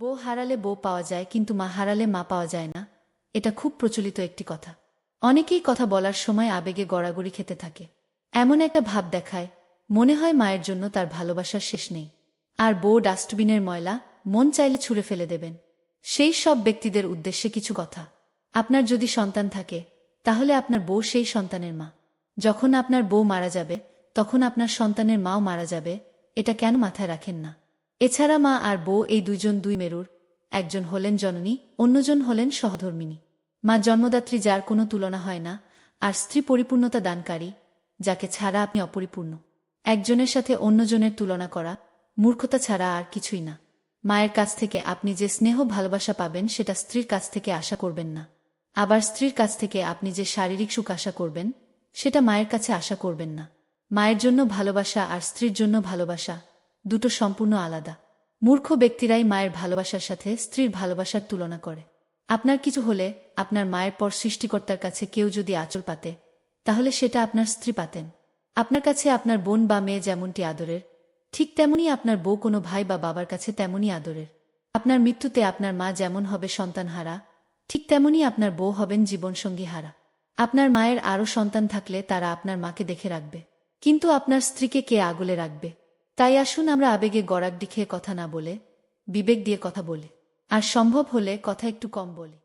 বউ হারালে বউ পাওয়া যায়, কিন্তু মা হারালে মা পাওয়া যায় না। এটা খুব প্রচলিত একটি কথা। অনেকেই কথা বলার সময় আবেগে গড়াগড়ি খেতে থাকে। এমন একটা ভাব দেখায়, মনে হয় মায়ের জন্য তার ভালোবাসার শেষ নেই। আর বউ ডাস্টবিনের ময়লা, মন চাইলে ছুঁড়ে ফেলে দেবেন। সেই সব ব্যক্তিদের উদ্দেশ্যে কিছু কথা। আপনার যদি সন্তান থাকে, তাহলে আপনার বউ সেই সন্তানের মা। যখন আপনার বউ মারা যাবে, তখন আপনার সন্তানের মাও মারা যাবে, এটা কেন মাথায় রাখেন না? এছাড়া মা আর বউ এই দুইজন দুই মেরুর, একজন হলেন জননী, অন্যজন হলেন সহধর্মিনী। মা জন্মদাত্রী যার কোনো তুলনা হয় না, আর স্ত্রী পরিপূর্ণতা দানকারী, যাকে ছাড়া আপনি অপরিপূর্ণ। একজনের সাথে অন্যজনের তুলনা করা, মূর্খতা ছাড়া আর কিছুই না। মায়ের কাছ থেকে আপনি যে স্নেহ ভালোবাসা পাবেন, সেটা স্ত্রীর কাছ থেকে আশা করবেন না। আবার স্ত্রীর কাছ থেকে আপনি যে শারীরিক সুখ আশা করবেন, সেটা মায়ের কাছে আশা করবেন না। মায়ের জন্য ভালোবাসা আর স্ত্রীর জন্য ভালোবাসা দুটো সম্পূর্ণ আলাদা। মূর্খ ব্যক্তিরাই মায়ের ভালোবাসার সাথে স্ত্রীর ভালোবাসার তুলনা করে। আপনার কিছু হলে আপনার মায়ের পর সৃষ্টিকর্তার কাছে কেউ যদি আঁচল পাতে, তাহলে সেটা আপনার স্ত্রী পাতেন। আপনার কাছে আপনার বোন বা মেয়ে যেমনটি আদরের, ঠিক তেমনই আপনার বউ কোনো ভাই বা বাবার কাছে তেমনই আদরের। আপনার মৃত্যুতে আপনার মা যেমন হবে সন্তান হারা ঠিক তেমনই আপনার বউ হবেন জীবনসঙ্গী হারা আপনার মায়ের আরও সন্তান থাকলে তারা আপনার মাকে দেখে রাখবে। কিন্তু আপনার স্ত্রীকে কে আগলে রাখবে? তাই আসুন আমরা আবেগে গড়াক খেয়ে কথা না বলে, বিবেক দিয়ে কথা বলি। আর সম্ভব হলে কথা একটু কম বলি।